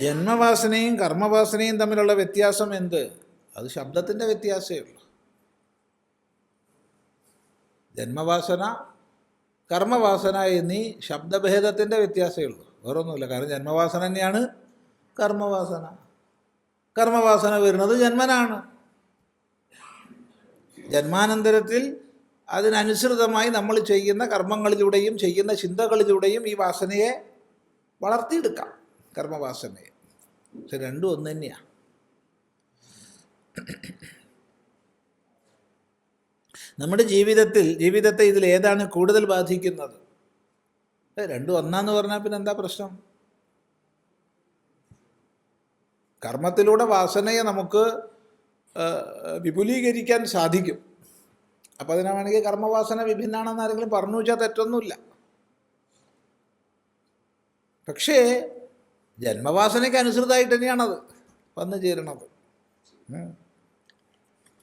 ജന്മവാസനയും കർമ്മവാസനയും തമ്മിലുള്ള വ്യത്യാസം എന്ത്? അത് ശബ്ദത്തിന്റെ വ്യത്യാസമേ ഉള്ളൂ. ജന്മവാസന കർമ്മവാസന എന്നീ ശബ്ദഭേദത്തിന്റെ വ്യത്യാസമേ ഉള്ളൂ. വേറൊന്നുമില്ല. കാരണം ജന്മവാസന തന്നെയാണ് കർമ്മവാസന. കർമ്മവാസന വരുന്നത് ജന്മനാണ്. ജന്മാനന്തരത്തിൽ അതിനനുസൃതമായി നമ്മൾ ചെയ്യുന്ന കർമ്മങ്ങളിലൂടെയും ചെയ്യുന്ന ചിന്തകളിലൂടെയും ഈ വാസനയെ വളർത്തിയെടുക്കാം. കർമ്മവാസനയെ പക്ഷെ രണ്ടും ഒന്ന് തന്നെയാണ് നമ്മുടെ ജീവിതത്തിൽ ജീവിതത്തെ ഇതിൽ ഏതാണ് കൂടുതൽ ബാധിക്കുന്നത്? രണ്ടും ഒന്നാന്ന് പറഞ്ഞാൽ പിന്നെ എന്താ പ്രശ്നം? കർമ്മത്തിലൂടെ വാസനയെ നമുക്ക് വിപുലീകരിക്കാൻ സാധിക്കും. അപ്പോൾ അതിനെ വേണമെങ്കിൽ കർമ്മവാസന വിഭിന്നാണെന്ന് ആരെങ്കിലും പറഞ്ഞു വെച്ചാൽ തെറ്റൊന്നുമില്ല. പക്ഷേ ജന്മവാസനയ്ക്ക് അനുസൃതമായിട്ട് തന്നെയാണത് വന്നു ചേരണത്.